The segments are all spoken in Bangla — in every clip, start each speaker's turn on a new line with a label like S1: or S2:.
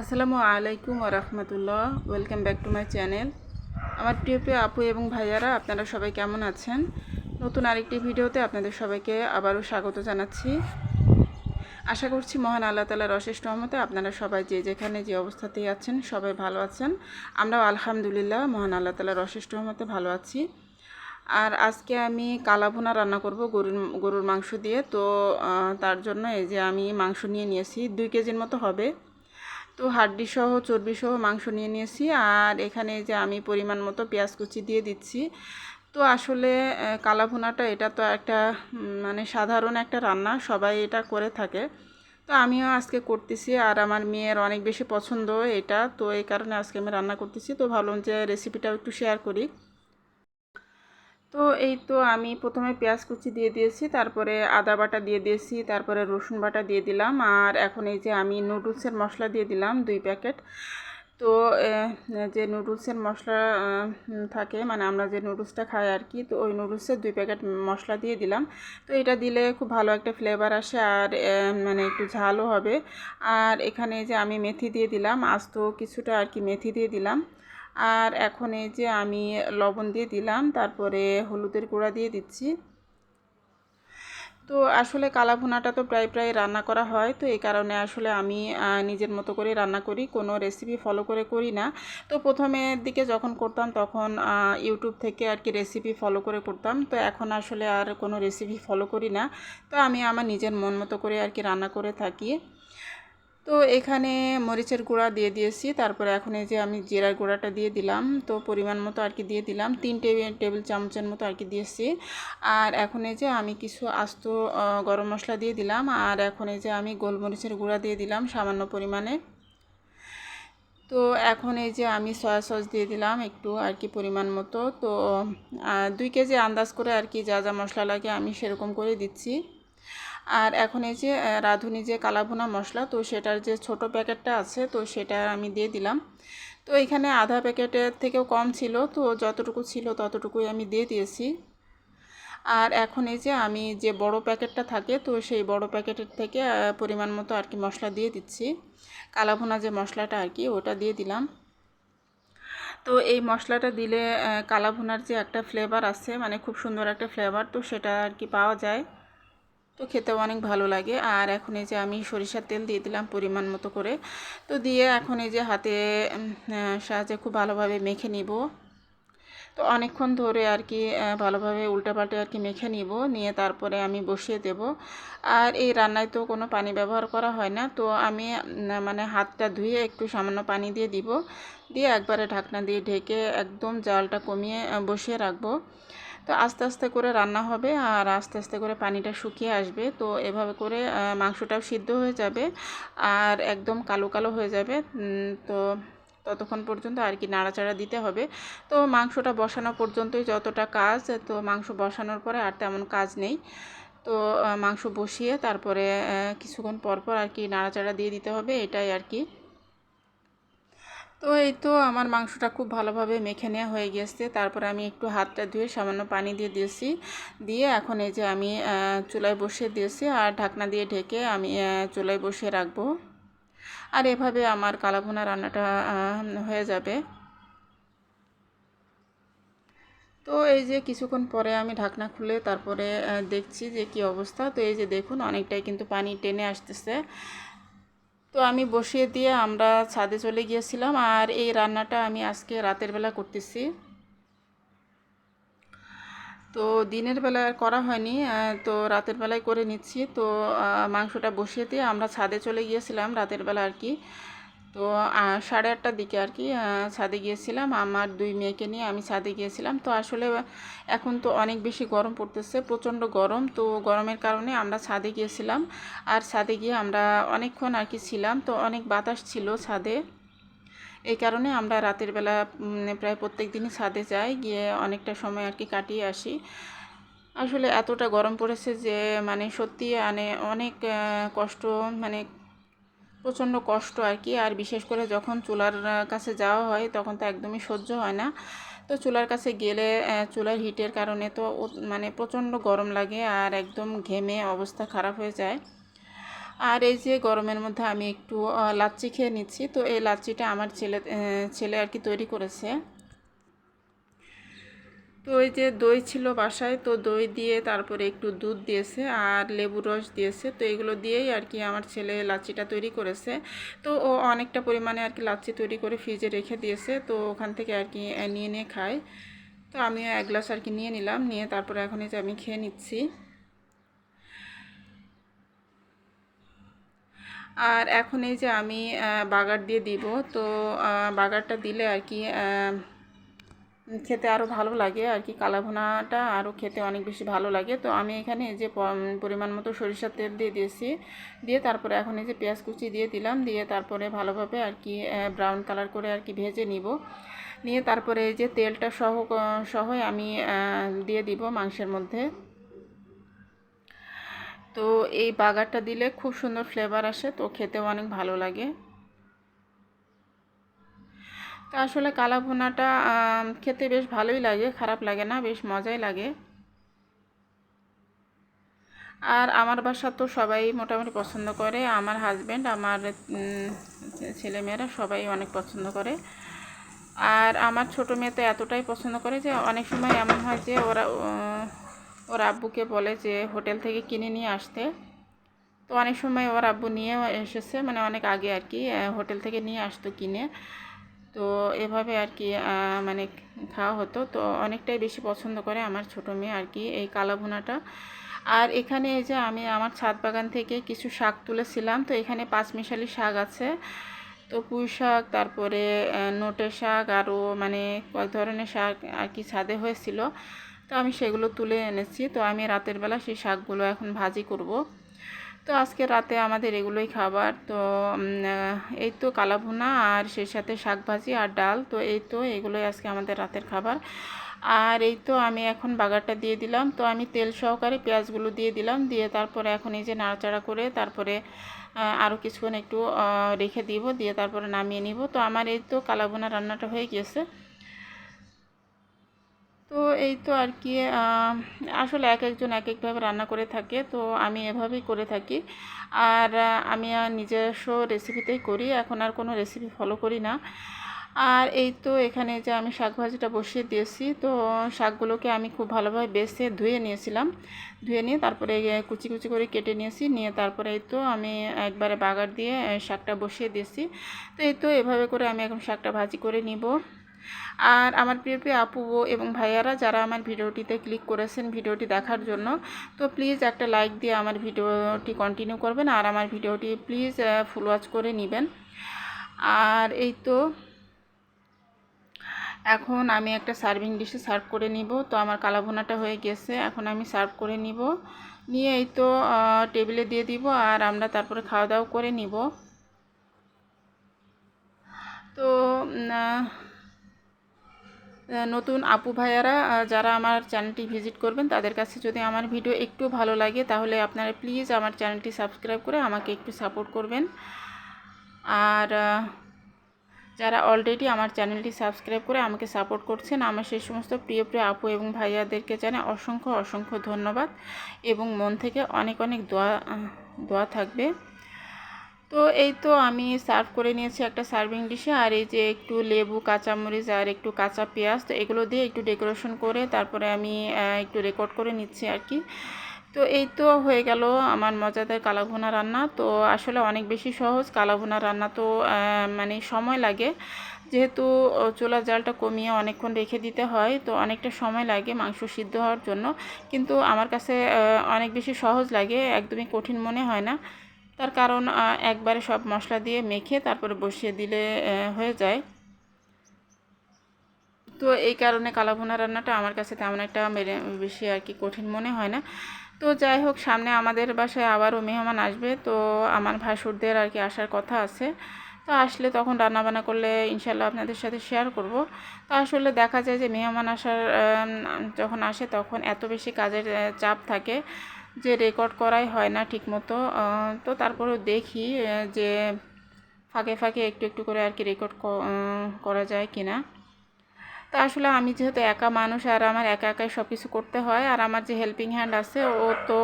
S1: আসসালামু আলাইকুম রহমতুল্লাহ। Welcome back to my channel আমার প্রিয় প্রিয় আপু এবং ভাইয়ারা, আপনারা সবাই কেমন আছেন? নতুন আরেকটি ভিডিওতে আপনাদের সবাইকে আবারও স্বাগত জানাচ্ছি। আশা করছি মহান আল্লাহ তালার অশেষ রহমতে আপনারা সবাই যে যেখানে যে অবস্থাতেই আছেন, সবাই ভালো আছেন। আমরাও আলহামদুলিল্লাহ মহান আল্লাহ তালার অশেষ রহমতে ভালো আছি। আর আজকে আমি কালাভুনা রান্না করব গরুর গরুর মাংস দিয়ে। তো তার জন্য এই যে আমি মাংস নিয়ে নিয়েছি, দুই কেজির মতো হবে। তো হাড্ডি সহ চর্বি সহ মাংস নিয়ে নিয়েছি। আর এখানে যে আমি পরিমাণ মতো পেঁয়াজ কুচি দিয়ে দিচ্ছি। তো আসলে কালাভোনাটা এটা তো একটা মানে সাধারণ একটা রান্না, সবাই এটা করে থাকে। তো আমিও আজকে করতেছি আর আমার মেয়ের অনেক বেশি পছন্দ এটা। তো এই কারণে আজকে আমি রান্না করতেছি। তো ভাবলাম যে রেসিপিটাও একটু শেয়ার করি। তো এই তো আমি প্রথমে পেঁয়াজ কুচি দিয়ে দিয়েছি, তারপরে আদা বাটা দিয়ে দিয়েছি, তারপরে রসুন বাটা দিয়ে দিলাম, আর এখন এই যে আমি নুডলসের মশলা দিয়ে দিলাম দুই প্যাকেট। তো যে নুডলসের মশলা থাকে মানে আমরা যে নুডলসটা খাই আর কি, তো ওই নুডলসের দুই প্যাকেট মশলা দিয়ে দিলাম। তো এটা দিলে খুব ভালো একটা ফ্লেভার আসে আর মানে একটু ঝালও হবে। আর এখানে যে আমি মেথি দিয়ে দিলাম, আস্ত কিছুটা আর কি মেথি দিয়ে দিলাম। আর এখন এই যে আমি লবণ দিয়ে দিলাম, তারপরে হলুদের গুঁড়া দিয়ে দিচ্ছি। তো আসলে কালা ভুনাটা তো প্রায় প্রায় রান্না করা হয়, তো এই কারণে আসলে আমি নিজের মতো করে রান্না করি, কোনো রেসিপি ফলো করে করি না। তো প্রথমের দিকে যখন করতাম তখন ইউটিউব থেকে আর কি রেসিপি ফলো করে করতাম, তো এখন আসলে আর কোনো রেসিপি ফলো করি না। তো আমি আমার নিজের মন মতো করে আর কি রান্না করে থাকি। তো এখানে মরিচের গুঁড়া দিয়ে দিয়েছি। তারপরে এখন এই যে আমি জিরার গুঁড়াটা দিয়ে দিলাম, তো পরিমাণ মতো আর কি দিয়ে দিলাম। তিন টেবিল টেবিল চামচের মতো আর কি দিয়েছি। আর এখন এই যে আমি কিছু আস্ত গরম মশলা দিয়ে দিলাম। আর এখন এই যে আমি গোলমরিচের গুঁড়া দিয়ে দিলাম সামান্য পরিমাণে। তো এখন এই যে আমি সয়া সস দিয়ে দিলাম একটু আর কি পরিমাণ মতো। তো দুই কেজি আন্দাজ করে আর কি যা যা মশলা লাগে আমি সেরকম করে দিচ্ছি। আর এখন এই যে রাঁধুনি যে কালাভুনা মশলা, তো সেটার যে ছোট প্যাকেটটা আছে, তো সেটা আমি দিয়ে দিলাম। তো এখানে আধা প্যাকেটের থেকেও কম ছিল, তো যতটুকু ছিল ততটুকুই আমি দিয়ে দিয়েছি। আর এখন এই যে, আমি যে বড় প্যাকেটটা থাকে, তো সেই বড় প্যাকেটের থেকে পরিমাণ মতো আর কি মশলা দিয়ে দিচ্ছি। কালাভুনা যে মশলাটা আর কি, ওটা দিয়ে দিলাম। তো এই মশলাটা দিলে কালাভুনার যে একটা ফ্লেভার আছে মানে খুব সুন্দর একটা ফ্লেভার তো সেটা আর কি পাওয়া যায়। তো খেতে অনেক ভালো লাগে। আর এখন এই যে আমি সরিষার তেল দিয়ে দিলাম পরিমাণ মতো করে। তো দিয়ে এখন এই যে হাতে সাহায্যে খুব ভালোভাবে মেখে নিব। তো অনেকক্ষণ ধরে আর কি ভালোভাবে উল্টাপাল্টে আর কি মেখে নিব। নিয়ে তারপরে আমি বসিয়ে দেব। আর এই রান্নায় তো কোনো পানি ব্যবহার করা হয় না। তো আমি মানে হাতটা ধুয়ে একটু সামান্য পানি দিয়ে দিব। দিয়ে একবারে ঢাকনা দিয়ে ঢেকে একদম জালটা কমিয়ে বসিয়ে রাখব। তো আস্তে আস্তে করে রান্না হবে আর আস্তে আস্তে করে পানিটা শুকিয়ে আসবে। তো এভাবে করে মাংসটাও সিদ্ধ হয়ে যাবে আর একদম কালো কালো হয়ে যাবে। তো ততক্ষণ পর্যন্ত আর কি নাড়াচাড়া দিতে হবে। তো মাংসটা বসানো পর্যন্তই যতটা কাজ, তো মাংস বসানোর পরে আর তেমন কাজ নেই। তো মাংস বসিয়ে তারপরে কিছুক্ষণ পর পর আর কি নাড়াচাড়া দিয়ে দিতে হবে, এটাই আর কি। তো এই তো আমার মাংসটা খুব ভালোভাবে মেখে নেওয়া হয়ে গেছে। তারপরে আমি একটু হাতটা ধুয়ে সামান্য পানি দিয়ে দিয়েছি। দিয়ে এখন এই যে আমি চুলায় বসিয়ে দিয়েছি আর ঢাকনা দিয়ে ঢেকে আমি চুলায় বসিয়ে রাখব। আর এভাবে আমার কালাভুনা রান্নাটা হয়ে যাবে। তো এই যে কিছুক্ষণ পরে আমি ঢাকনা খুলে তারপরে দেখছি যে কি অবস্থা। তো এই যে দেখুন, অনেকটাই কিন্তু পানি টেনে আসতেছে। তো আমি বসিয়ে দিয়ে আমরা ছাদে চলে গিয়েছিলাম আর এই রান্নাটা আমি আজকে রাতের বেলা করতেছি। তো দিনের বেলা করা হয়নি তো রাতের বেলায় করে নিচ্ছি। তো মাংসটা বসিয়ে দিয়ে আমরা ছাদে চলে গিয়েছিলাম রাতের বেলা আর কি। তো সাড়ে আটটার দিকে আর কি ছাদে গিয়েছিলাম। আমার দুই মেয়েকে নিয়ে আমি ছাদে গিয়েছিলাম। তো আসলে এখন তো অনেক বেশি গরম পড়তেছে, প্রচণ্ড গরম। তো গরমের কারণে আমরা ছাদে গিয়েছিলাম। আর ছাদে গিয়ে আমরা অনেকক্ষণ আর কি ছিলাম। তো অনেক বাতাস ছিল ছাদে। এই কারণে আমরা রাতের বেলা প্রায় প্রত্যেক দিনই ছাদে যাই। গিয়ে অনেকটা সময় আর কি কাটিয়ে আসি। আসলে এতটা গরম পড়েছে যে মানে সত্যি মানে অনেক কষ্ট মানে প্রচণ্ড কষ্ট আর কি। আর বিশেষ করে যখন চুলার কাছে যাওয়া হয় তখন তো একদমই সহ্য হয় না। তো চুলার কাছে গেলে চুলার হিটের কারণে তো মানে প্রচণ্ড গরম লাগে আর একদম ঘেমে অবস্থা খারাপ হয়ে যায়। আর এই যে গরমের মধ্যে আমি একটু লাচ্চি খেয়ে নিচ্ছি। তো এই লাচ্চিটা আমার ছেলে ছেলে আর কি তৈরি করেছে। তো ওই যে দই ছিল বাসায়, তো দই দিয়ে তারপরে একটু দুধ দিয়েছে আর লেবু রস দিয়েছে। তো এগুলো দিয়েই আর কি আমার ছেলে লাচ্ছিটা তৈরি করেছে। তো ও অনেকটা পরিমাণে আর কি লাচ্ছি তৈরি করে ফ্রিজে রেখে দিয়েছে। তো ওখান থেকে আর কি নিয়ে নিয়ে খায় তো আমিও এক গ্লাস আর কি নিয়ে নিলাম, নিয়ে তারপরে এখন এই যে আমি খেয়ে নিচ্ছি। আর এখন এই যে আমি বাগার দিয়ে দিব। তো বাগারটা দিলে আর কি খেতে আরও ভালো লাগে আর কি কালাভুনাটা আরও খেতে অনেক বেশি ভালো লাগে। তো আমি এখানে এই যে পরিমাণ মতো সরিষার তেল দিয়ে দিয়েছি। দিয়ে তারপরে এখন এই যে পেঁয়াজ কুচি দিয়ে দিলাম, দিয়ে তারপরে ভালোভাবে আর কি ব্রাউন কালার করে আর কি ভেজে নিব। নিয়ে তারপরে এই যে তেলটা সহ সহ আমি দিয়ে দিব মাংসের মধ্যে। তো এই বাগারটা দিলে খুব সুন্দর ফ্লেভার আসে, তো খেতেও অনেক ভালো লাগে। তো আসলে কালা ভুনাটা খেতে বেশ ভালোই লাগে, খারাপ লাগে না, বেশ মজাই লাগে। আর আমার বাসা তো সবাই মোটামুটি পছন্দ করে, আমার হাজব্যান্ড আমার ছেলেমেয়েরা সবাই অনেক পছন্দ করে। আর আমার ছোটো মেয়ে তো এতটাই পছন্দ করে যে অনেক সময় এমন হয় যে ওরা ওর আব্বুকে বলে যে হোটেল থেকে কিনে নিয়ে আসতে। তো অনেক সময় ওর আব্বু নিয়েও এসেছে মানে অনেক আগে আর কি হোটেল থেকে নিয়ে আসতো কিনে। তো এভাবে আর কি মানে খাওয়া হতো। তো অনেকটাই বেশি পছন্দ করে আমার ছোটো মেয়ে আর কি এই কালা ভুনাটা। আর এখানে এই যে আমি আমার ছাদ বাগান থেকে কিছু শাক তুলেছিলাম। তো এখানে পাঁচমিশালি শাক আছে। তো পুঁই শাক, তারপরে নোটে শাক, আরও মানে কয়েক ধরনের শাক আর কি ছাদে হয়েছিল। তো আমি সেগুলো তুলে এনেছি। তো আমি রাতের বেলা সেই শাকগুলো এখন ভাজি করব। তো আজকে রাতে আমাদের এগুলোই খাবার। তো এই তো কালা ভুনা আর সেই সাথে শাক ভাজি আর ডাল। তো এই তো এগুলোই আজকে আমাদের রাতের খাবার। আর এই তো আমি এখন বাগারটা দিয়ে দিলাম। তো আমি তেল সহকারে পেঁয়াজগুলো দিয়ে দিলাম। দিয়ে তারপরে এখন এই যে নাড়াচাড়া করে তারপরে আরও কিছুক্ষণ একটু রেখে দিব। দিয়ে তারপরে নামিয়ে নিব। তো আমার এই তো কালা ভুনা রান্নাটা হয়ে গিয়েছে। তো এই তো আর কি আসলে এক একজন এক একভাবে রান্না করে থাকে, তো আমি এভাবেই করে থাকি। আর আমি নিজস্ব রেসিপিতেই করি, এখন আর কোনো রেসিপি ফলো করি না। আর এই তো এখানে যে আমি শাক ভাজিটা বসিয়ে দিয়েছি, তো শাকগুলোকে আমি খুব ভালোভাবে বেছে ধুয়ে নিয়েছিলাম। ধুয়ে নিয়ে তারপরে কুচি কুচি করে কেটে নিয়েছি, নিয়ে তারপরে এই তো আমি একবারে বাগার দিয়ে শাকটা বসিয়ে দিয়েছি। তো এই তো এভাবে করে আমি এখন শাকটা ভাজি করে নিব। আর আমার প্রিয় প্রিয় আপু এবং ভাইয়ারা যারা আমার ভিডিওটিতে ক্লিক করেছেন ভিডিওটি দেখার জন্য, তো প্লিজ একটা লাইক দিয়ে আমার ভিডিওটি কন্টিনিউ করবেন আর আমার ভিডিওটি প্লিজ ফুল ওয়াচ করে নেবেন। আর এই তো, এখন আমি একটা সার্ভিং ডিশে সার্ভ করে নিব। তো আমার কালাভুনাটা হয়ে গেছে, এখন আমি সার্ভ করে নিব। নিয়ে এই তো টেবিলে দিয়ে দিব আর আমরা তারপরে খাওয়া দাওয়া করে নিব। তো নতুন আপু ভাইয়ারা যারা আমার চ্যানেলটি ভিজিট করবেন, তাদের কাছে যদি আমার ভিডিও একটু ভালো লাগে, তাহলে আপনারা প্লিজ আমার চ্যানেলটি সাবস্ক্রাইব করে আমাকে একটু সাপোর্ট করবেন। আর যারা অলরেডি আমার চ্যানেলটি সাবস্ক্রাইব করে আমাকে সাপোর্ট করছেন, আমার সেই সমস্ত প্রিয় প্রিয় আপু এবং ভাইয়াদেরকে জানে অসংখ্য অসংখ্য ধন্যবাদ এবং মন থেকে অনেক অনেক দোয়া দোয়া থাকবে। তো এই তো আমি সার্ভ করে নিয়েছি একটা সার্ভিং ডিশে আর এই যে একটু লেবু, কাঁচামরিচ, আর একটু কাঁচা পেঁয়াজ, তো এগুলো দিয়ে একটু ডেকোরেশন করে তারপরে আমি একটু রেকর্ড করে নিচ্ছি আর কি। তো এই তো হয়ে গেল আমার মজাদার কালাভুনা রান্না। তো আসলে অনেক বেশি সহজ, কালাভুনা রান্না তো মানে সময় লাগে। যেহেতু চুলার জালটা কমিয়ে অনেকক্ষণ রেখে দিতে হয়, তো অনেকটা সময় লাগে মাংস সিদ্ধ হওয়ার জন্য। কিন্তু আমার কাছে অনেক বেশি সহজ লাগে, একদমই কঠিন মনে হয় না। তার কারণ একবারে সব মশলা দিয়ে মেখে তারপরে বসিয়ে দিলে হয়ে যায়। তো এই কারণে কালাভুনা রান্নাটা আমার কাছে তেমন একটা বেশি আর কি কঠিন মনে হয় না। তো যাই হোক, সামনে আমাদের বাসায় আবারও মেহমান আসবে। তো আমার ভাসুরদের আর কি আসার কথা আছে। তো আসলে তখন রান্নাবান্না করলে ইনশাল্লাহ আপনাদের সাথে শেয়ার করব। তো আসলে দেখা যায় যে মেহমান আসার যখন আসে তখন এত বেশি কাজের চাপ থাকে। যে রেকর্ড করাই হয় না ঠিকমতো তো তারপরেও দেখি যে ফাঁকে ফাঁকে একটু একটু করে আর কি রেকর্ড করা যায় কি না তো আসলে আমি যেহেতু একা মানুষ, আর আমার একা একাই সব কিছু করতে হয়, আর আমার যে হেল্পিং হ্যান্ড আছে, ও তো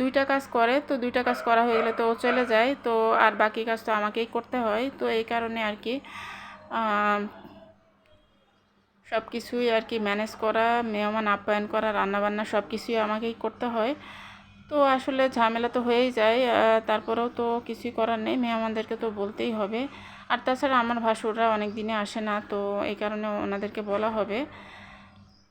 S1: দুইটা কাজ করে, তো দুইটা কাজ করা হয়ে গেলে তো ও চলে যায়, তো আর বাকি কাজ তো আমাকেই করতে হয়, তো এই কারণে আর কি সব কিছুই আর কি ম্যানেজ করা, মেহমান আপ্যায়ন করা, রান্নাবান্না সব কিছুই আমাকেই করতে হয়। তো আসলে ঝামেলা তো হয়েই যায় তারপরেও তো কিছুই করার নেই, মেহমানদেরকে তো বলতেই হবে। আর তাছাড়া আমার ভাসুররা অনেক দিনে আসে না, তো এই কারণে ওনাদেরকে বলা হবে।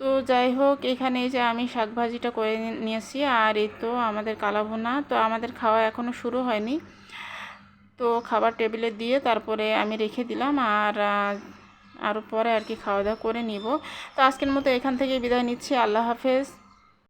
S1: তো যাই হোক, এখানে যে আমি শাক ভাজিটা করে নিয়েছি, আর এই তো আমাদের কালাভুনা। তো আমাদের খাওয়া এখনও শুরু হয়নি। তো খাবার টেবিলে দিয়ে তারপরে আমি রেখে দিলাম, আর আরও পরে আর কি খাওয়া দাওয়া করে নিব। তো আজকের মতো এখান থেকে বিদায় নিচ্ছি। আল্লাহ হাফেজ।